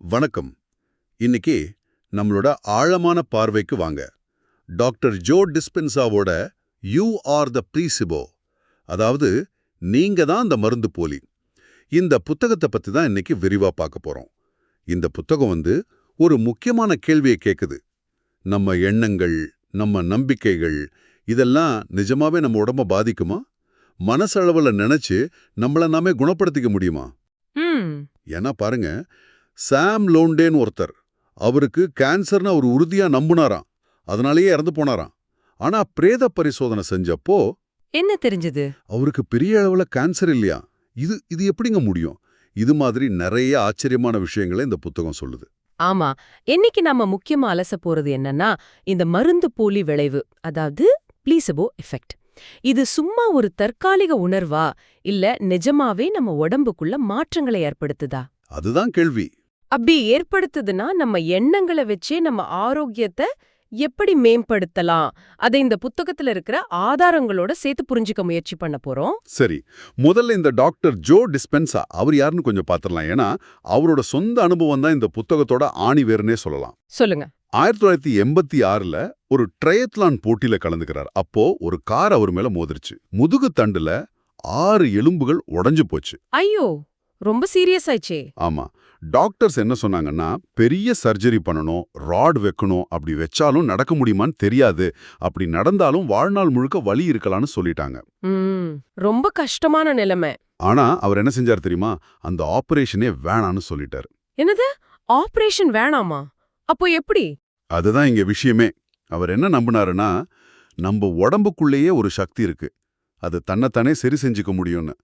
வணக்கம். இன்னைக்கு நம்மளோட ஆழமான பார்வைக்கு வாங்க. டாக்டர் ஜோ டிஸ்பென்சாவோட யூ ஆர் த ப்ரீசிபோ அதாவது நீங்க தான் அந்த மருந்து போலி. இந்த புத்தகத்தை பத்தி தான் இன்னைக்கு விரிவா பார்க்க போறோம். இந்த புத்தகம் வந்து ஒரு முக்கியமான கேள்வியை கேக்குது. நம்ம எண்ணங்கள் நம்ம நம்பிக்கைகள் இதெல்லாம் நிஜமாவே நம்ம உடம்ப பாதிக்குமா? மனசளவுல நினைச்சு நம்மள நாமே குணப்படுத்திக்க முடியுமா? ஏன்னா பாருங்க சாம் லோண்டேன்னு ஒருத்தர். அவருக்கு கேன்சர்னு அவர் உறுதியா நம்புனாராம். அதனாலேயே இறந்து போனாராம். ஆனா பிரேத பரிசோதனை செஞ்சப்போ என்ன தெரிஞ்சது? அவருக்கு பெரிய அளவுல கேன்சர் இல்லையா? இது இது எப்படிங்க முடியும்? இது மாதிரி நிறைய ஆச்சரியமான விஷயங்களை இந்த புத்தகம் சொல்லுது. ஆமா. இன்னைக்கு நம்ம முக்கியமா அலச போறது என்னன்னா இந்த மருந்து போலி விளைவு அதாவது பிளீசபோ எஃபெக்ட் இது சும்மா ஒரு தற்காலிக உணர்வா இல்ல நிஜமாவே நம்ம உடம்புக்குள்ள மாற்றங்களை ஏற்படுத்துதா? அதுதான் கேள்வி. அப்படி ஏற்படுத்துதுன்னா நம்ம எண்ணங்களை வச்சே நம்ம ஆரோக்கியத்தை எப்படி மேம்படுத்தலாம்? அதை இந்த புத்தகத்துல இருக்கிற ஆதாரங்களோட சேர்த்து புரிஞ்சுக்க முயற்சி பண்ண போறோம். சரி. முதல்ல இந்த டாக்டர் ஜோ டிஸ்பென்சா அவர் யாருன்னு கொஞ்சம் பார்த்துடலாம் ஏன்னா அவரோட சொந்த அனுபவம் தான் இந்த புத்தகத்தோட ஆணி வேறுனே சொல்லலாம். சொல்லுங்க. ஆயிரத்தி தொள்ளாயிரத்தி எண்பத்தி ஆறுல ஒரு ட்ரையத்லான் போட்டியில கலந்துக்கிறார். அப்போ ஒரு கார் அவர் மேல மோதிருச்சு. முதுகு தண்டுல ஆறு எலும்புகள் உடைஞ்சு போச்சு. ஐயோ! ரொம்ப சீரியஸ் ஆயிச்சே ஆமா. டாக்டர்ஸ் என்ன சொன்னாங்கன்னா பெரிய சர்ஜரி பண்ணணும் ராட் வைக்கணும் அப்படி வச்சாலும் நடக்க முடியுமான்னு தெரியாது. அப்படி நடந்தாலும் வாழ்நாள் முழுக்க வலி இருக்கலாம்னு சொல்லிட்டாங்க. ரொம்ப கஷ்டமான நிலைமை. ஆனா அவர் என்ன செஞ்சார் தெரியுமா? அந்த ஆபரேஷனே வேணான்னு சொல்லிட்டாரு. என்னது? ஆபரேஷன் வேணாமா? அப்போ எப்படி? அதுதான் இங்க விஷயமே. அவர் என்ன நம்பினாருன்னா நம்ம உடம்புக்குள்ளேயே ஒரு சக்தி இருக்கு. அது தன்னைத்தானே சரி செஞ்சுக்க முடியும்னு.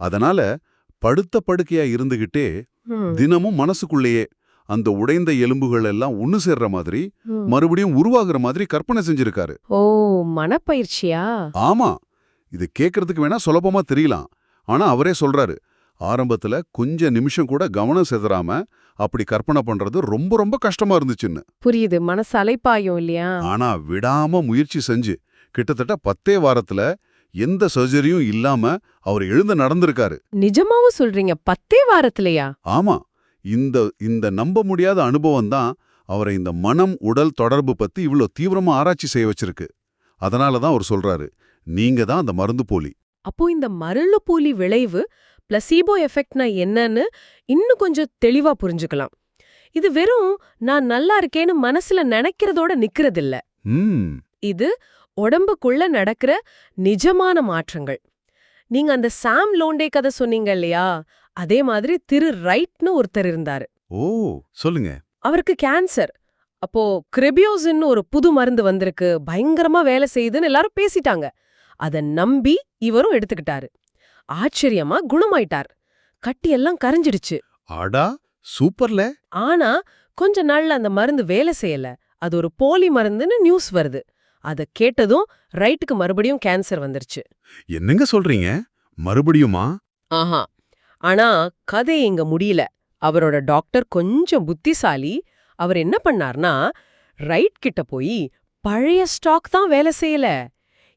அதனால படுத்த படுக்கையா இருந்துகிட்டே தினமும் மனசுக்குள்ளேயே அந்த உடைந்த எலும்புகள் எல்லாம் ஒண்ணு சேர்ற மாதிரி. மறுபடியும் உருவாகுற மாதிரி கற்பனை செஞ்சிருக்காரு. ஓ மனப்பயிற்சியா? ஆமா. இது கேட்கறதுக்கு வேணா சுலபமா தெரியலாம். ஆனா அவரே சொல்றாரு ஆரம்பத்துல கொஞ்ச நிமிஷம் கூட கவனம் செதறாம அப்படி கற்பனை பண்றது ரொம்ப ரொம்ப கஷ்டமா இருந்துச்சுன்னு. புரியுது. மனசு அலைப்பாயும் இல்லையா? ஆனா விடாம முயற்சி செஞ்சு கிட்டத்தட்ட பத்தே வாரத்துல எந்த சர்ஜரியும் இல்லாம அவர் எழுந்து நடந்திருக்காரு. நிஜமாவும் சொல்றீங்க பத்தே வாரத்திலயா? ஆமா இந்த இந்த நம்ப முடியாத அனுபவம் தான் அவரை இந்த மனம் உடல் தொடர்பு பத்தி இவ்ளோ தீவிரமா ஆராய்ச்சி செய்ய வச்சிருக்கு. அதனால தான் அவர் சொல்றாரு நீங்க தான் அந்த மருந்து போலி. அப்போ இந்த மருளு போலி விளைவு பிளசீபோ எஃபெக்ட்னா என்னன்னு இன்னும் கொஞ்சம் தெளிவா புரிஞ்சுக்கலாம். இது வெறும் நான் நல்லா இருக்கேன்னு மனசுல நினைக்கிறதோட நிக்கிறதில்ல. இது உடம்புக்குள்ள நடக்கிற நிஜமான மாற்றங்கள். நீங்க அந்த சாம் லோண்டே கதை சொன்னீங்க இல்லையா? அதே மாதிரி திரு ரைட்னு ஒருத்தர் இருந்தாரு. ஓ சொல்லுங்க. அவருக்கு கேன்சர் அப்போ கிரெபியோசின்னு ஒரு புது மருந்து வந்திருக்கு. பயங்கரமா வேலை செய்யுதுன்னு எல்லாரும் பேசிட்டாங்க. அத நம்பி இவரும் எடுத்துக்கிட்டாரு. ஆச்சரியமா குணமாயிட்டார். கட்டியெல்லாம் கரைஞ்சிடுச்சு. அடா சூப்பர்ல. ஆனா கொஞ்ச நாள்ல அந்த மருந்து வேலை செய்யல. அது ஒரு போலி மருந்துன்னு நியூஸ் வருது. அத கேட்டதும் ரைட்டுக்கு மறுபடியும் கேன்சர் வந்துருச்சு. என்னங்க சொல்றீங்க? மறுபடியுமா? ஆஹா. ஆனா கதை இங்க முடியல. அவரோட டாக்டர் கொஞ்சம் புத்திசாலி. அவர் என்ன பண்ணார்னா ரைட் கிட்ட போய் பழைய ஸ்டாக் தான் வேலை செய்யல.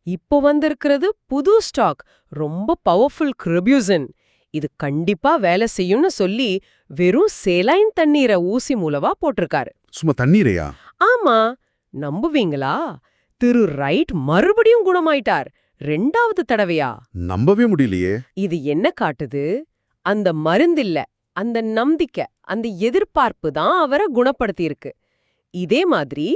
இப்போ வந்திருக்கிறது புது ஸ்டாக். ரொம்ப பவர்ஃபுல் கிரபியூசன். இது கண்டிப்பா வேலை செய்யும்னு சொல்லி வெறும் சேலைன் தண்ணீரை ஊசி மூலவா போட்டிருக்காரு. சும்மா தண்ணீரையா? ஆமா. நம்புவீங்களா? திரு ரைட் மறுபடியும் குணமாயிட்டார். ரெண்டாவது தடவையா? நம்பவே முடியலையே. இது என்ன காட்டுது? அந்த மருந்தில்ல அந்த நம்பிக்கை அந்த எதிர்பார்ப்பு தான் அவரை குணப்படுத்தியிருக்கு. இதே மாதிரி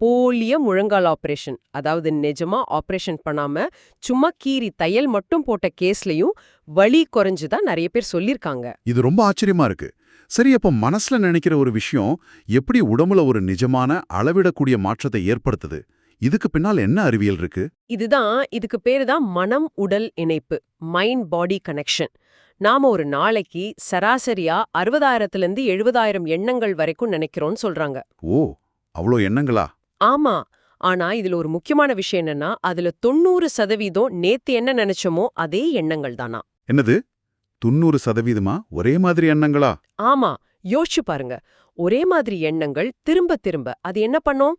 போலிய முழங்கால் ஆபரேஷன் அதாவது நிஜமா ஆபரேஷன் பண்ணாம சும்மா கீறி தையல் மட்டும் போட்ட கேஸ்லயும் வலி குறைஞ்சுதா நிறைய பேர் சொல்லிருக்காங்க இது ரொம்ப ஆச்சரியமா இருக்கு. சரி அப்ப மனசுல நினைக்கிற ஒரு விஷயம் எப்படி உடம்புல ஒரு நிஜமான அளவிடக்கூடிய மாற்றத்தை ஏற்படுத்துது? இதுக்கு பின்னால் என்ன அறிவியல் இருக்கு? இதுதான் இதுக்கு பேரு தான் மனம் உடல் இணைப்பு மைண்ட் பாடி கனெக்ஷன் நாம ஒரு நாளைக்கு சராசரியா அறுபதாயிரத்துல இருந்து எழுபதாயிரம் எண்ணங்கள் வரைக்கும் நினைக்கிறோம்னு சொல்றாங்க. ஓ அவ்வளோ எண்ணங்களா? ஆமா. ஆனா இதுல ஒரு முக்கியமான விஷயம் என்னன்னா அதுல தொண்ணூறு சதவீதம் நேத்து என்ன நினைச்சோமோ அதே எண்ணங்கள் தானா. என்னது? தொண்ணூறு சதவீதமா? ஒரே மாதிரி எண்ணங்களா? ஆமா. யோசிச்சு பாருங்க. ஒரே மாதிரி எண்ணங்கள் திரும்ப திரும்ப. அது என்ன பண்ணும்?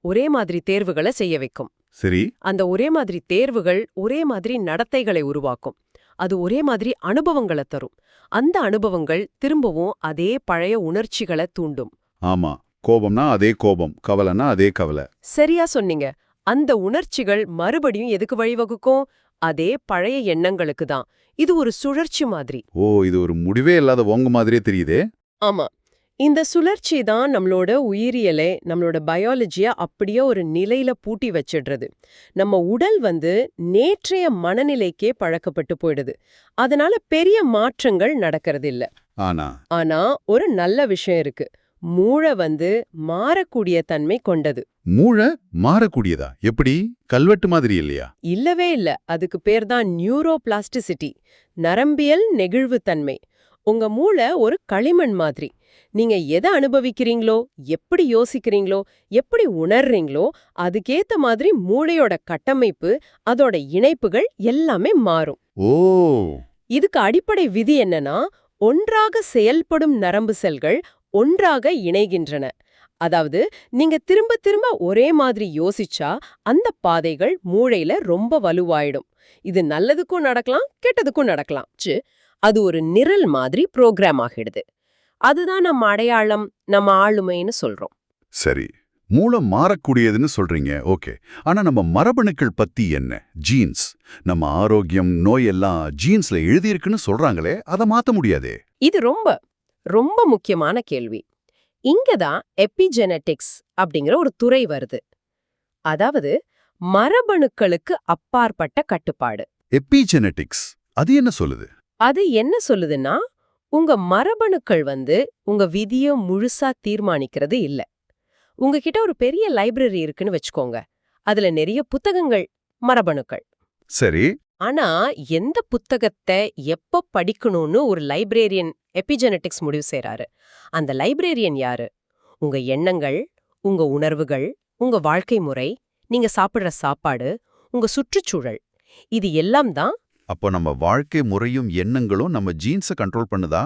ஒரே மாதிரி தேர்வுகளை செய்ய வைக்கும். சரி. அந்த ஒரே மாதிரி தேர்வுகள் ஒரே மாதிரி நடத்தைகளை உருவாக்கும். அது ஒரே மாதிரி அனுபவங்களை தரும். அந்த அனுபவங்கள் திரும்பவும் அதே பழைய உணர்ச்சிகளை தூண்டும். ஆமா. கோபம்னா அதே கோபம் கவலைனா அதே கவலை. சரியா சொன்னீங்க. அந்த உணர்ச்சிகள் மறுபடியும் எதுக்கு வழிவகுக்கும்? அதே பழைய எண்ணங்களுக்கு தான். இது ஒரு சுழற்சி மாதிரி. ஓ இது ஒரு முடிவே இல்லாத ஓங்க மாதிரியே தெரியுதே? ஆமா. இந்த சுழற்சி தான் நம்மளோட உயிரியலை நம்மளோட பயாலஜிய அப்படியே ஒரு நிலையில பூட்டி வச்சிடுறது. நம்ம உடல் வந்து நேற்றைய மனநிலைக்கே பழக்கப்பட்டு போயிடுது. அதனால பெரிய மாற்றங்கள் நடக்கிறது இல்ல ஆனா? ஆனா ஒரு நல்ல விஷயம் இருக்கு. மூளை வந்து மாறக்கூடிய தன்மை கொண்டது. மூளை மாறக்கூடியதா? எப்படி? கல்வெட்டு மாதிரி இல்லையா? இல்லவே இல்ல. அதுக்கு பேர் தான் நியூரோபிளாஸ்டிசிட்டி நரம்பியல் நெகிழ்வுத்தன்மை. உங்க மூளை ஒரு களிமண் மாதிரி. நீங்க எதை அனுபவிக்கிறீங்களோ எப்படி யோசிக்கிறீங்களோ எப்படி உணர்றீங்களோ அதுக்கேத்த மாதிரி மூளையோட கட்டமைப்பு அதோட இணைப்புகள் எல்லாமே மாறும். ஓ! இதுக்கு அடிப்படை விதி என்னன்னா ஒன்றாக செயல்படும் நரம்பு செல்கள் ஒன்றாக இணைகின்றன. அதாவது நீங்க திரும்ப திரும்ப ஒரே மாதிரி யோசிச்சா அந்த பாதைகள் மூளையில ரொம்ப வலுவாயிடும். இது நல்லதுக்கும் நடக்கலாம் கெட்டதுக்கும் நடக்கலாம். அது ஒரு நிரல் மாதிரி புரோகிராம் ஆகிடுது. அதுதான் நம்ம அடையாளம் நம்ம ஆளுமைன்னு சொல்றோம். சரி. மூளை மாறக்கூடியதுன்னு சொல்றீங்க. ஓகே. ஆனா நம்ம மரபணுக்கள் பத்தி என்ன? ஜீன்ஸ் நம்ம ஆரோக்கியம் நோய் எல்லாம் ஜீன்ஸ்ல எழுதியிருக்குன்னு சொல்றாங்களே அதை மாத்த முடியாதே? இது ரொம்ப ரொம்ப முக்கியமான கேள்வி. இங்க தான் எபிஜெனட்டிக்ஸ் அப்படிங்கிற ஒரு துறை வருது. அதாவது மரபணுக்களுக்கு அப்பாற்பட்ட கட்டுப்பாடு. எபிஜெனட்டிக்ஸ் அது என்ன சொல்லுது? அது என்ன சொல்லுதுன்னா உங்க மரபணுக்கள் வந்து உங்க விதிய முழுசா தீர்மானிக்கிறது இல்ல. உங்ககிட்ட ஒரு பெரிய லைப்ரரி இருக்குன்னு வச்சுக்கோங்க. அதுல நிறைய புத்தகங்கள் மரபணுக்கள். சரி. ஆனா எந்த புத்தகத்தை எப்ப படிக்கணும்னு ஒரு லைப்ரேரியன் எபிஜெனட்டிக்ஸ் முடிவு செய்றாரு. அந்த லைப்ரேரியன் யாரு? உங்க எண்ணங்கள் உங்க உணர்வுகள் உங்க வாழ்க்கை முறை நீங்க சாப்பிடுற சாப்பாடு உங்க சுற்றுச்சூழல். இது எல்லாம் தான் அப்போ நம்ம வாழ்க்கை முறையும் எண்ணங்களும் நம்ம ஜீன்ஸை கண்ட்ரோல் பண்ணுதா?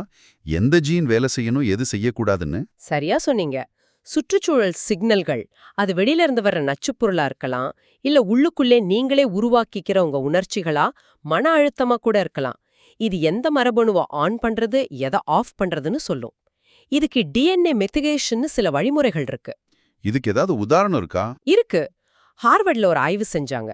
எந்த ஜீன் வேலை செய்யணும்? எது செய்யக்கூடாதுன்னு? சரியா சொன்னீங்க. சுற்றுச்சூழல் சிக்னல்கள் அது வெளியில இருந்து வர்ற நச்சுப் பொருளா இருக்கலாம் இல்ல உள்ளுக்குள்ளே நீங்களே உருவாக்கிக்கிற உங்க உணர்ச்சிகளா மன அழுத்தமா கூட இருக்கலாம். இது எந்த மரபணுவை ஆன் பண்றது எதை ஆஃப் பண்றதுன்னு சொல்லும். இதுக்கு டிஎன்ஏ மெத்திகேஷன்னு சில வழிமுறைகள் இருக்கு. இதுக்கு ஏதாவது உதாரணம் இருக்கா? இருக்கு. ஹார்வர்ட்ல ஒரு ஆய்வு செஞ்சாங்க.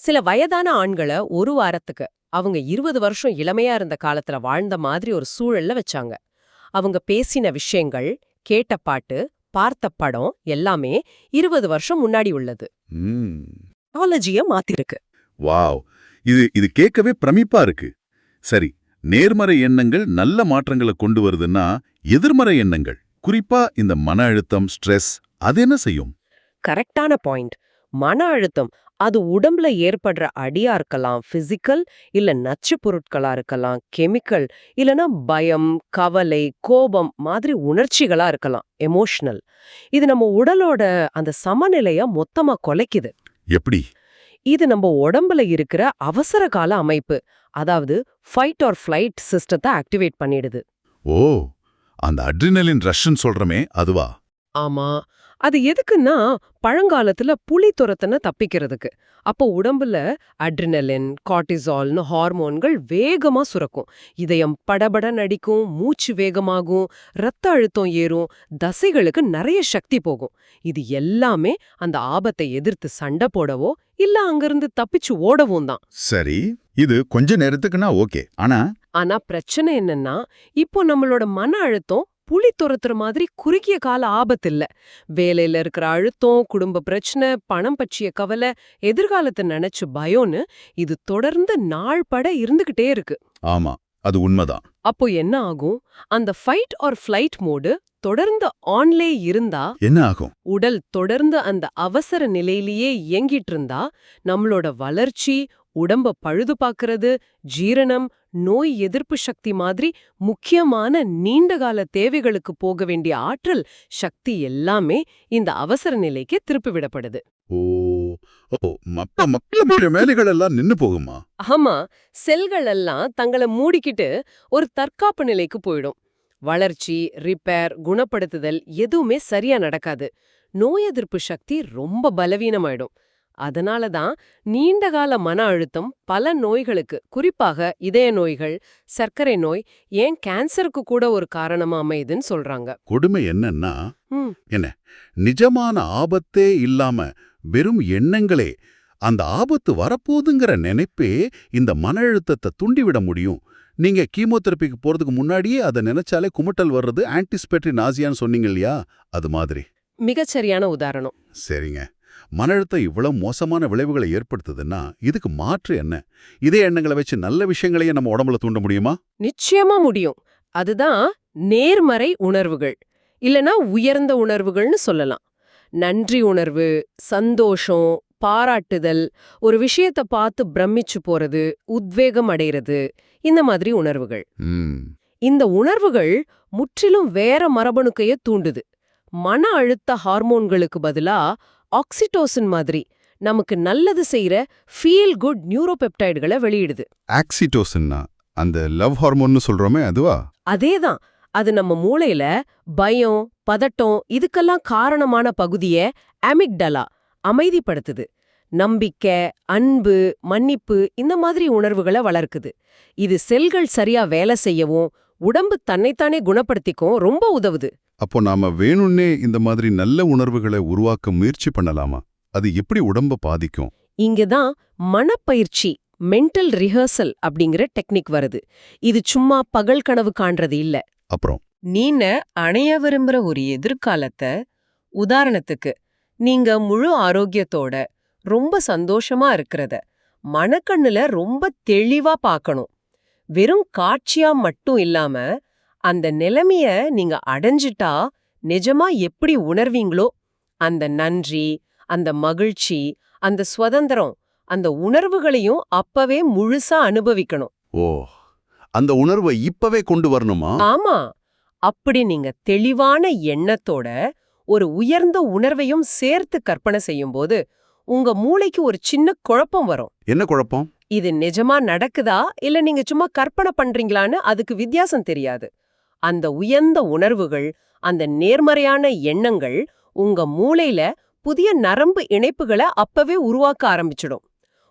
சில வயதான ஆண்களை ஒரு வாரத்துக்கு அவங்க இருபது வருஷம் இளமையா இருந்த காலத்துல வாழ்ந்த மாதிரி ஒரு சூழல்ல வச்சாங்க. அவங்க பேசின விஷயங்கள் கேட்ட பாட்டு பார்த்த படம் எல்லாமே இருபது வருஷம் முன்னாடி உள்ளது. டெக்னாலஜிய மாத்திருக்கு. வாவ். இது இது கேட்கவே பிரமிப்பா இருக்கு. சரி நேர்மறை எண்ணங்கள் நல்ல மாற்றங்களை கொண்டு வருதுன்னா எதிர்மறை எண்ணங்கள் குறிப்பா இந்த மன அழுத்தம் ஸ்ட்ரெஸ் அது என்ன செய்யும்? கரெக்டான பாயிண்ட். மன அழுத்தம் அது உடம்புல ஏற்படுற அடியா இருக்கலாம். பிசிக்கல் இல்ல நச்சு பொருட்களா இருக்கலாம். கெமிக்கல் இல்லனா பயம் கவலை கோபம் மாதிரி உணர்ச்சிகளா இருக்கலாம். எமோஷனல் இது நம்ம உடலோட அந்த சமநிலைய மொத்தமா குலைக்குது. எப்படி? இது நம்ம உடம்புல இருக்கிற அவசர கால அமைப்பு. அதாவது ஃபைட் ஆர் ஃப்ளைட் சிஸ்டத்தை ஆக்டிவேட் பண்ணிடுது. ஓ! அந்த அட்ரினலின் ரஷ்ன்னு சொல்றமே அதுவா? ஆமா. அது எதுக்குன்னா பழங்காலத்துல புலி துரத்தன தப்பிக்கிறதுக்கு. அப்போ உடம்புல அட்ரினலின் கார்டிசால்னு ஹார்மோன்கள் வேகமா சுரக்கும். இதயம் படபட நடிக்கும் மூச்சு வேகமாகும் ரத்த அழுத்தம் ஏறும் தசைகளுக்கு நிறைய சக்தி போகும். இது எல்லாமே அந்த ஆபத்தை எதிர்த்து சண்டை போடவோ இல்ல அங்கிருந்து தப்பிச்சு ஓடவும் தான். சரி இது கொஞ்ச நேரத்துக்குன்னா ஓகே. ஆனா ஆனா பிரச்சனை என்னன்னா இப்போ நம்மளோட மன அழுத்தம் புலி துரத்துற மாதிரி குறுகிய கால ஆபத்து இல்ல வேலையில இருக்கிற அழுத்தம் குடும்ப பிரச்சனை பணம் பற்றிய கவலை எதிர்காலத்தை நினைச்சு பயம்னு இது தொடர்ந்து நாள் பட இருந்துகிட்டே இருக்கு. ஆமா அது உண்மைதான். அப்போ என்ன ஆகும்? அந்த ஃபைட் ஆர் ஃப்ளைட் மோடு தொடர்ந்து ஆன்லே இருந்தா என்ன ஆகும்? உடல் தொடர்ந்து அந்த அவசர நிலையிலேயே இயங்கிட்டு இருந்தா நம்மளோட வளர்ச்சி உடம்ப பழுது பார்க்கறது ஜீரணம் நோய் எதிர்ப்பு சக்தி மாதிரி முக்கியமான நீண்டகால தேவைகளுக்கு போக வேண்டிய ஆற்றல் சக்தி எல்லாமே இந்த அவசர நிலைக்கு திருப்பி விடப்படுது. ஓ ஓ மப்ப மக்களுடைய வேலைகள் எல்லாம் நின்னு போகுமா? ஆமா செல்கள் எல்லாம் தங்களை மூடிக்கிட்டு ஒரு தற்காப்பு நிலைக்கு போயிடும். வளர்ச்சி ரிப்பேர் குணப்படுத்துதல் எதுவுமே சரியா நடக்காது. நோய் எதிர்ப்பு சக்தி ரொம்ப பலவீனமாயிடும். அதனால தான் நீண்டகால மன அழுத்தம் பல நோய்களுக்கு குறிப்பாக இதய நோய்கள் சர்க்கரை நோய் ஏன் கேன்சருக்கு கூட ஒரு காரணமா அமையுதுன்னு சொல்றாங்க. கொடுமை என்னன்னா ம், நிஜமான ஆபத்தே இல்லாம வெறும் எண்ணங்களே அந்த ஆபத்து வரப்போகுதுங்கிற நினைப்பே இந்த மன அழுத்தத்தை தூண்டிவிட முடியும். நீங்க கீமோதெரபிக்கு போறதுக்கு முன்னாடியே அதை நினைச்சாலே குமட்டல் வர்றது ஆன்டிஸ்பெட்ரி நாசியான்னு சொன்னீங்க இல்லையா? அது மாதிரி. மிகச்சரியான உதாரணம். சரிங்க. மன அழுத்தம் இவ்வளவு மோசமான விளைவுகளை ஏற்படுத்துதுன்னா இதுக்கு மாற்று என்ன? இதே எண்ணங்களை வச்சு நல்ல விஷயங்களையே நம்ம உடம்புல தூண்ட முடியுமா? நிச்சயமா முடியும். அதுதான் நேர்மறை உணர்வுகள். இல்லனா உயர்ந்த உணர்வுகள்னு சொல்லலாம். நன்றி உணர்வு சந்தோஷம் பாராட்டுதல் ஒரு விஷயத்த பார்த்து பிரமிச்சு போறது உத்வேகம் அடைகிறது இந்த மாதிரி உணர்வுகள். இந்த உணர்வுகள் முற்றிலும் வேற மரபணுக்கைய தூண்டுது. மன அழுத்த ஹார்மோன்களுக்கு பதிலா ஆக்சிடோசின் மாதிரி நமக்கு நல்லது செய்யற ஃபீல் குட் நியூரோபெப்டைடுகளை வெளியிடுது. ஆக்சிடோசின்னா அந்த லவ் ஹார்மோன்னு சொல்றோமே அதுவா? அதேதான். அது நம்ம மூளையில பயம் பதட்டம் இதுக்கெல்லாம் காரணமான பகுதிய அமிக்டலா அமைதிப்படுத்துது. நம்பிக்கை அன்பு மன்னிப்பு இந்த மாதிரி உணர்வுகளை வளர்க்குது. இது செல்கள் சரியா வேலை செய்யவும் உடம்பு தன்னைத்தானே குணப்படுத்திக்கவும் ரொம்ப உதவுது. அப்போ நாம வேணும்னே இந்த மாதிரி நல்ல உணர்வுகளை உருவாக்க முயற்சி பண்ணலாமா? அது எப்படி உடம்ப பாதிக்கும்? இங்கதான் மனப்பயிற்சி மென்டல் ரிஹர்சல் அப்படிங்கிற டெக்னிக் வருது. இது சும்மா பகல் கனவு காண்றது இல்ல. அப்புறம்? நீன அணைய விரும்புற ஒரு எதிர்காலத்தை உதாரணத்துக்கு நீங்க முழு ஆரோக்கியத்தோட ரொம்ப சந்தோஷமா இருக்கிறத மனக்கண்ணுல ரொம்ப தெளிவா பார்க்கணும். வெறும் காட்சியா மட்டும் இல்லாம அந்த நிலைமைய நீங்க அடைஞ்சிட்டா நிஜமா எப்படி உணர்வீங்களோ அந்த நன்றி அந்த மகிழ்ச்சி அந்த சுதந்திரம் அந்த உணர்வுகளையும் அப்பவே முழுசா அனுபவிக்கணும். ஓ அந்த உணர்வை இப்பவே கொண்டு வரணுமா? ஆமா. அப்படி நீங்க தெளிவான எண்ணத்தோட ஒரு உயர்ந்த உணர்வையும் சேர்த்து கற்பனை செய்யும்போது உங்க மூளைக்கு ஒரு சின்ன குழப்பம் வரும். என்ன குழப்பம்? இது நிஜமா நடக்குதா? இல்ல நீங்க சும்மா கற்பனை பண்றீங்களான்னு அதுக்கு வித்தியாசம் தெரியாது. அந்த உயர்ந்த உணர்வுகள் அந்த நேர்மறையான எண்ணங்கள் உங்க மூளையில புதிய நரம்பு இணைப்புகளை அப்பவே உருவாக்க ஆரம்பிச்சிடும்.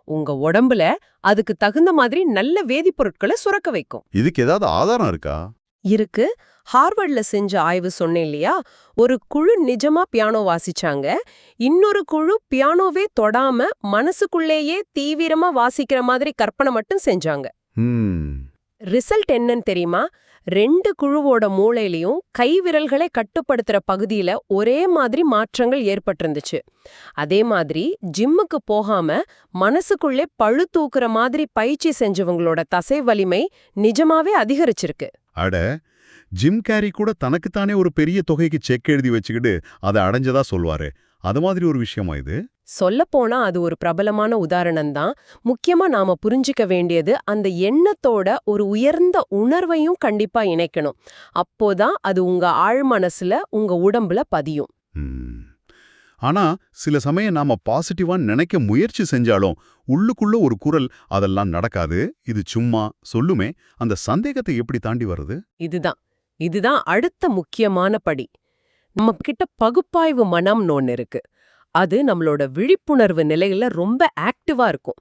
உங்க உடம்புல அதுக்கு தகுந்த மாதிரி நல்ல வேதிப்பொருட்களை சுரக்க வைக்கும். இதுக்கு ஏதாவது ஆதாரம் இருக்கா? இருக்கு. ஹார்வர்ட்ல செஞ்ச ஆய்வு சொன்னேன் இல்லையா? ஒரு குழு நிஜமா பியானோ வாசிச்சாங்க. இன்னொரு குழு பியானோவே தொடாம மனசுக்குள்ளேயே தீவிரமா வாசிக்கிற மாதிரி கற்பனை மட்டும் செஞ்சாங்க. ரிசல்ட் என்னன்னு தெரியுமா? ரெண்டு குழுவோட மூளையிலயும் கை விரல்களை கட்டுப்படுத்துற பகுதியில ஒரே மாதிரி மாற்றங்கள் ஏற்பட்டிருந்துச்சு. அதே மாதிரி ஜிம்முக்கு போகாம மனசுக்குள்ளே பழு தூக்குற மாதிரி பயிற்சி செஞ்சவங்களோட தசை வலிமை நிஜமாவே அதிகரிச்சிருக்கு. அட ஜிம் கேரி கூட தனக்குத்தானே ஒரு பெரிய தொகைக்கு செக் எழுதி வச்சுக்கிட்டு அதை அடைஞ்சதா சொல்வாரு. அது மாதிரி ஒரு விஷயமா இது? சொல்லப்போனா அது ஒரு பிரபலமான உதாரணம் தான் முக்கியமா நாம புரிஞ்சிக்க வேண்டியது அந்த எண்ணத்தோட ஒரு உயர்ந்த உணர்வையும் கண்டிப்பா இணைக்கணும். அப்போதான் அது உங்க ஆழ்மனசுல உங்க உடம்புல பதியும். ஆனா சில சமயம் நாம பாசிட்டிவான்னு நினைக்க முயற்சி செஞ்சாலும் உள்ளுக்குள்ள ஒரு குரல் அதெல்லாம் நடக்காது இது சும்மா சொல்லுமே. அந்த சந்தேகத்தை எப்படி தாண்டி வருது இதுதான். இதுதான் அடுத்த முக்கியமான படி. நம்ம கிட்ட பகுப்பாய்வு மனம்னு ஒன்னு இருக்கு. அது நம்மளோட விழிப்புணர்வு நிலையில ரொம்ப ஆக்டிவா இருக்கும்.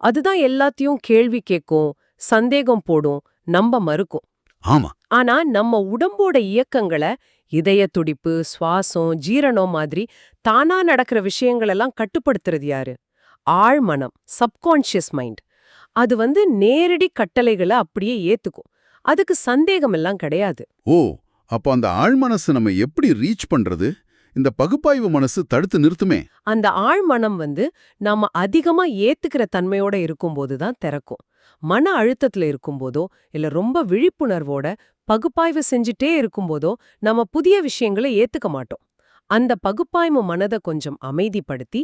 அதுதான் எல்லாத்தையும் கேள்வி கேட்கும் சந்தேகம் போடும் நம்ப மறுக்கும். ஆமா. ஆனா நம்ம உடம்போட இயக்கங்களை இதய துடிப்பு சுவாசம் ஜீரணம் மாதிரி தானா நடக்கிற விஷயங்களெல்லாம் கட்டுப்படுத்துறது யாரு? ஆழ்மனம் சப்கான்ஷியஸ் மைண்ட். அது வந்து நேரடி கட்டளைகளை அப்படியே ஏத்துக்கும். அதுக்கு சந்தேகம் எல்லாம் கிடையாது. ஓ அப்போ அந்த ஆழ்மனசு நம்ம எப்படி ரீச் பண்றது? இந்த பகுப்பாய்வு மனசு தடுத்து நிறுத்துமே. அந்த ஆழ்மனம் வந்து நாம அதிகமா ஏத்துக்கிற தன்மையோட இருக்கும்போது தான் திறக்கும். மன அழுத்தத்துல இருக்கும்போதோ இல்ல ரொம்ப விழிப்புணர்வோட பகுப்பாய்வு செஞ்சுட்டே இருக்கும்போதோ நம்ம புதிய விஷயங்களை ஏத்துக்க மாட்டோம். அந்த பகுப்பாய்வு மனதை கொஞ்சம் அமைதிப்படுத்தி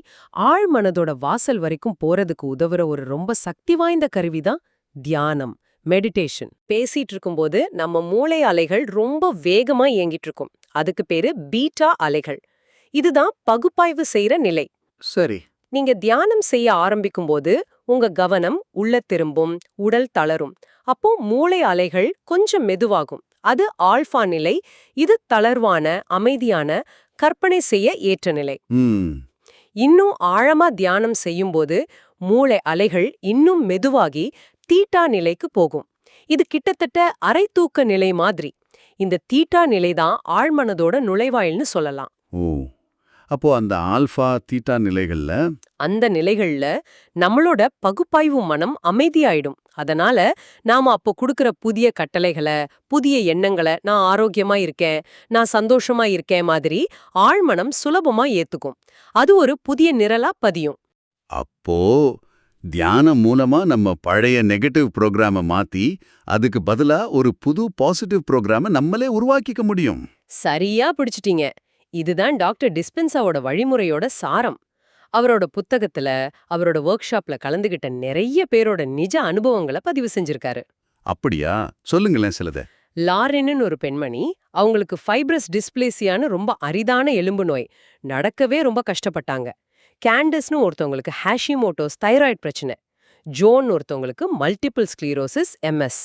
ஆழ் மனதோட வாசல் வரைக்கும் போறதுக்கு உதவுற ஒரு ரொம்ப சக்தி வாய்ந்த கருவிதான் தியானம். மெடிடேஷன் பேசிட்டு இருக்கும்போது நம்ம மூளை அலைகள் ரொம்ப வேகமா இயங்கிட்டு இருக்கும் அதுக்கு பேரு பீட்டா அலைகள். இதுதான் பகுப்பாய்வு செய்யற நிலை. சரி. நீங்க தியானம் செய்ய ஆரம்பிக்கும்போது உங்க கவனம் உள்ள திரும்பும் உடல் தளரும். அப்போ மூளை அலைகள் கொஞ்சம் மெதுவாகும். அது ஆல்ஃபா நிலை இது தளர்வான அமைதியான கற்பனை செய்ய ஏற்ற நிலை. இன்னும் ஆழமா தியானம் செய்யும்போது மூளை அலைகள் இன்னும் மெதுவாகி தீட்டா நிலைக்கு போகும். இது கிட்டத்தட்ட அரை தூக்க நிலை மாதிரி. இந்த தீட்டா நிலைதான் ஆழ்மனதோட நுழைவாயில்னு சொல்லலாம். ஓ. அப்போ அந்த ஆல்ஃபா தீட்டா நிலைகள்ல? அந்த நிலைகள்ல நம்மளோட பகுப்பாய்வு மனம் அமைதியாயிடும். அதனால நாம அப்போ கொடுக்கிற புதிய கட்டளைகளை புதிய எண்ணங்களை நான் ஆரோக்கியமா இருக்கேன் நான் சந்தோஷமா இருக்கேன் மாதிரி ஆழ்மனம் சுலபமா ஏத்துக்கும். அது ஒரு புதிய நிரலா பதியும். அப்போ தியானம் மூலமா நம்ம பழைய நெகட்டிவ் ப்ரோக்ராம மாத்தி அதுக்கு பதிலா ஒரு புது பாசிட்டிவ் ப்ரோக்ராம நம்மளே உருவாக்கிக்க முடியும். சரியா பிடிச்சிட்டீங்க. இதுதான் டாக்டர் டிஸ்பென்சாவோட வழிமுறையோட சாரம். அவரோட புத்தகத்துல அவரோட ஒர்க் ஷாப்ல கலந்துகிட்ட நிறைய பேரோட நிஜ அனுபவங்களை பதிவு செஞ்சிருக்காரு. அப்படியா? சொல்லுங்களேன் சிலத. லாரென்னு ஒரு பெண்மணி அவங்களுக்கு ஃபைப்ரஸ் டிஸ்பிளேசியான்னு ரொம்ப அரிதான எலும்பு நோய். நடக்கவே ரொம்ப கஷ்டப்பட்டாங்க. கேண்டஸ்னு ஒருத்தவங்களுக்கு ஹேஷிமோட்டோஸ் தைராய்டு பிரச்சனை. ஜோன் ஒருத்தவங்களுக்கு மல்டிபிள் ஸ்க்ளீரோசிஸ் எம்எஸ்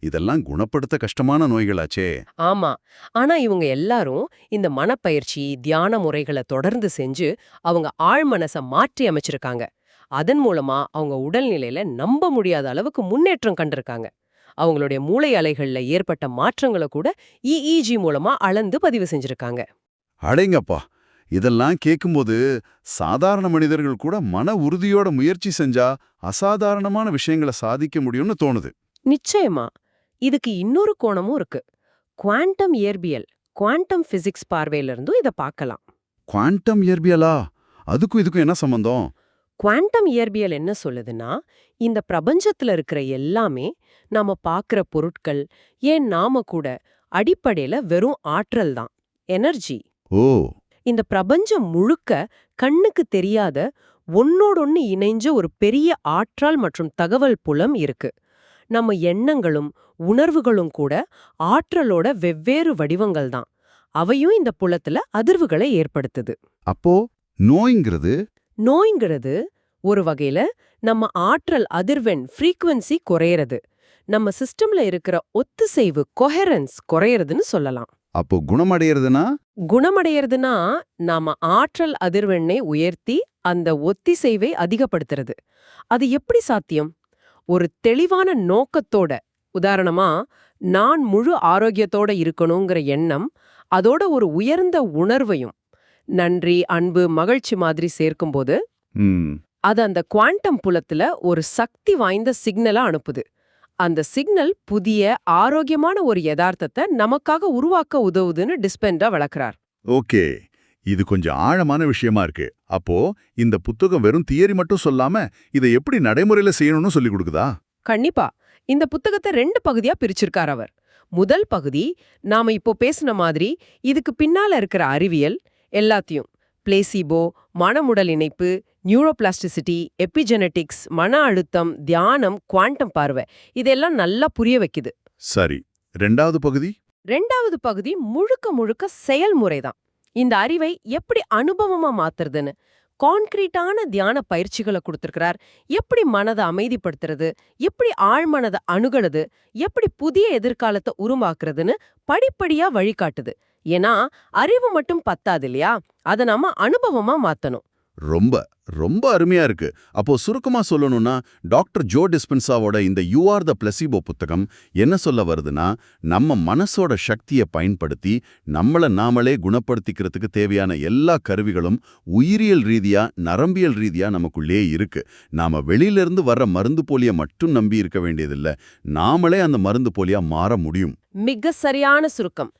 இதெல்லாம் குணப்படுத்த கஷ்டமான நோய்களாச்சே. ஆமா. ஆனா இவங்க எல்லாரும் இந்த மனப்பயிற்சி தியான முறைகளை தொடர்ந்து செஞ்சு அவங்க ஆழ்மனச மாற்றி அமைச்சிருக்காங்க. அதன் மூலமா அவங்க உடல்நிலையில நம்ப முடியாத அளவுக்கு முன்னேற்றம் கண்டிருக்காங்க. அவங்களுடைய மூளை அலைகள்ல ஏற்பட்ட மாற்றங்களை கூட இஇஜி மூலமா அளந்து பதிவு செஞ்சிருக்காங்க. அடேங்கப்பா. இதெல்லாம் கேட்கும்போது சாதாரண மனிதர்கள் கூட மன உறுதியோட முயற்சி செஞ்சா அசாதாரணமான விஷயங்களை சாதிக்க முடியும்னு தோணுது. நிச்சயமா. இதுக்கு இன்னொரு கோணமும் இருக்கு. குவாண்டம் இயற்பியல் குவாண்டம் பிசிக்ஸ் பார்வையில இருந்தும் இத பார்க்கலாம். குவாண்டம் இயற்பியலா? அதுக்கும் இதுக்கும் என்ன சம்பந்தம்? குவாண்டம் இயற்பியல் என்ன சொல்லுதுன்னா இந்த பிரபஞ்சத்துல இருக்கிற எல்லாமே நாம பார்க்கிற பொருட்கள் ஏன் நாம கூட அடிப்படையில வெறும் ஆற்றல் தான் எனர்ஜி. ஓ. இந்த பிரபஞ்சம் முழுக்க கண்ணுக்கு தெரியாத ஒன்னோடொன்னு இணைஞ்ச ஒரு பெரிய ஆற்றல் மற்றும் தகவல் புலம் இருக்கு. நம்ம எண்ணங்களும் உணர்வுகளும் கூட ஆற்றலோட வெவ்வேறு வடிவங்கள் தான். அவையும் இந்த புலத்துல அதிர்வுகளை ஏற்படுத்துது. அப்போ நோய்ங்கிறது? நோய்ங்கிறது ஒரு வகையில நம்ம ஆற்றல் அதிர்வெண் ஃப்ரீக்குவன்சி குறையறது. நம்ம சிஸ்டம்ல இருக்கிற ஒத்துசைவு கொஹெரன்ஸ் குறையறதுன்னு சொல்லலாம். அப்போ குணமடையறதுனா? குணமடையறதுனா நாம ஆற்றல் அதிர்வெண்ணை உயர்த்தி அந்த ஒத்திசைவை அதிகப்படுத்துறது. அது எப்படி சாத்தியம்? ஒரு தெளிவான நோக்கத்தோட. உதாரணமா நான் முழு ஆரோக்கியத்தோட இருக்கணுங்கிற எண்ணம் அதோட ஒரு உயர்ந்த உணர்வையும் நன்றி அன்பு மகிழ்ச்சி மாதிரி சேர்க்கும்போது அது அந்த குவாண்டம் புலத்துல ஒரு சக்தி வாய்ந்த சிக்னலா அனுப்புது. அந்த சிக்னல் புதிய ஆரோக்கியமான ஒரு யதார்த்தத்தை நமக்காக உருவாக்க உதவுதுன்னு டிஸ்பெண்டா விளக்குறார். ஓகே. இது கொஞ்சம் ஆழமான விஷயமா இருக்கு. அப்போ இந்த புத்தகம் வெறும் தியரி மட்டும் சொல்லாம இதை எப்படி நடைமுறையில செய்யணும்னு சொல்லி கொடுக்குதா? கண்டிப்பா. இந்த புத்தகத்தை ரெண்டு பகுதியா பிரிச்சிருக்கார் அவர். முதல் பகுதி நாம இப்போ பேசின மாதிரி இதுக்கு பின்னால இருக்கிற அறிவியல் எல்லாத்தையும். பிளேசிபோ மனமுடல் இணைப்பு நியூரோபிளாஸ்டிசிட்டி எபிஜெனட்டிக்ஸ் மன அழுத்தம் தியானம் குவாண்டம் பார்வை. இதெல்லாம் நல்லா புரிய வைக்குது. சரி. ரெண்டாவது பகுதி? ரெண்டாவது பகுதி முழுக்க முழுக்க செயல்முறை தான். இந்த அறிவை எப்படி அனுபவமா மாத்துறதுன்னு. கான்கிரீட்டான தியான பயிற்சிகளை கொடுத்திருக்கிறார். எப்படி மனதை அமைதிப்படுத்துறது? எப்படி ஆழ்மனதை அணுகிறது எப்படி புதிய எதிர்காலத்தை உருவாக்குறதுன்னு படிப்படியா வழிகாட்டுது. ஏன்னா அறிவு மட்டும் பத்தாது இல்லையா? அதை நாம அனுபவமா மாத்தணும். ரொம்ப ரொம்ப அருமையா இருக்கு. அப்போ சுருக்கமா சொல்லணும்னா டாக்டர் ஜோ டிஸ்பென்சாவோட இந்த யூ ஆர் த பிளசிபோ புத்தகம் என்ன சொல்ல வருதுன்னா நம்ம மனசோட சக்தியை பயன்படுத்தி நம்மள நாமளே குணப்படுத்திக்கிறதுக்கு தேவையான எல்லா கருவிகளும் உயிரியல் ரீதியா நரம்பியல் ரீதியா நமக்குள்ளே இருக்கு. நாம வெளியில இருந்து வர்ற மருந்து போலிய மட்டும் நம்பி இருக்க வேண்டியதில்ல. நாமளே அந்த மருந்து போலியா மாற முடியும். மிக சரியான சுருக்கம்.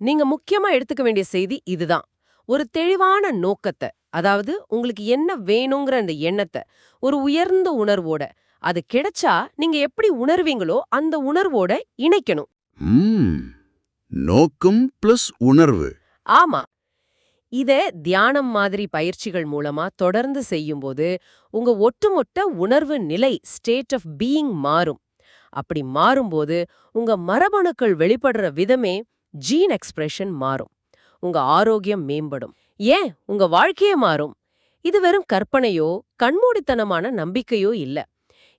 நீங்க முக்கியமா எடுத்துக்க வேண்டிய செய்தி இதுதான். ஒரு தெளிவான நோக்கத்தை அதாவது உங்களுக்கு என்ன வேணுங்கிற அந்த எண்ணத்தை ஒரு உயர்ந்த உணர்வோட அது கிடைச்சா நீங்க எப்படி உணர்வீங்களோ அந்த உணர்வோட இணைக்கணும். நோக்கம் பிளஸ் உணர்வு. ஆமா. இத தியானம் மாதிரி பயிற்சிகள் மூலமா தொடர்ந்து செய்யும்போது உங்க ஒட்டுமொத்த உணர்வு நிலை ஸ்டேட் ஆஃப் பீயிங் மாறும். அப்படி மாறும்போது உங்க மரபணுக்கள் வெளிப்படுற விதமே ஜீன் எக்ஸ்பிரஷன் மாறும். உங்க ஆரோக்கியம் மேம்படும். ஏன்? உங்க வாழ்க்கையே மாறும். இது வெறும் கற்பனையோ கண்மூடித்தனமான நம்பிக்கையோ இல்ல.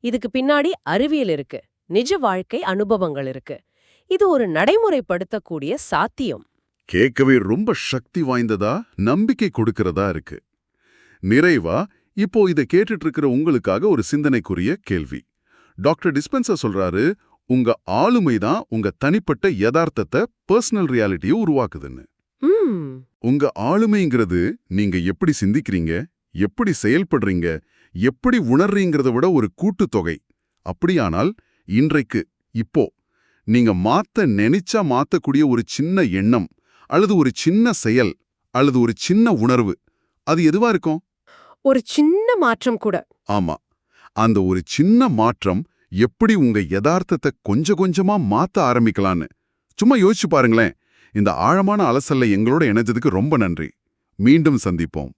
இதுக்கு பின்னாடி அறிவியல் இருக்கு. நிஜ வாழ்க்கை அனுபவங்கள் இருக்கு. இது ஒரு நடைமுறைப்படுத்தக்கூடிய சாத்தியம். கேட்கவே ரொம்ப சக்தி வாய்ந்ததா? நம்பிக்கை கொடுக்கறதா இருக்கு. நிறைவா இப்போ இதை கேட்டுட்டு இருக்கிற உங்களுக்காக ஒரு சிந்தனைக்குரிய கேள்வி. டாக்டர் டிஸ்பென்சர் சொல்றாரு உங்க ஆளுமை தான் உங்க தனிப்பட்ட யதார்த்தத்தை பர்சனல் ரியாலிட்டியை உருவாக்குதுன்னு. உங்க ஆளுமைங்கிறது நீங்க எப்படி சிந்திக்கிறீங்க? எப்படி செயல்படுறீங்க? எப்படி உணர்றீங்கிறத விட ஒரு கூட்டுத்தொகை. அப்படியானால் இன்றைக்கு இப்போ நீங்க மாத்த நினைச்சா மாத்தக்கூடிய ஒரு சின்ன எண்ணம் அல்லது ஒரு சின்ன செயல் அல்லது ஒரு சின்ன உணர்வு அது எதுவா இருக்கும்? ஒரு சின்ன மாற்றம் கூட. ஆமா. அந்த ஒரு சின்ன மாற்றம் எப்படி உங்க யதார்த்தத்தை கொஞ்சம் கொஞ்சமா மாத்த ஆரம்பிக்கலான்னு சும்மா யோசிச்சு பாருங்களேன். இந்த ஆழமான அலசல்ல எங்களோட இணைஞ்சதுக்கு ரொம்ப நன்றி. மீண்டும் சந்திப்போம்.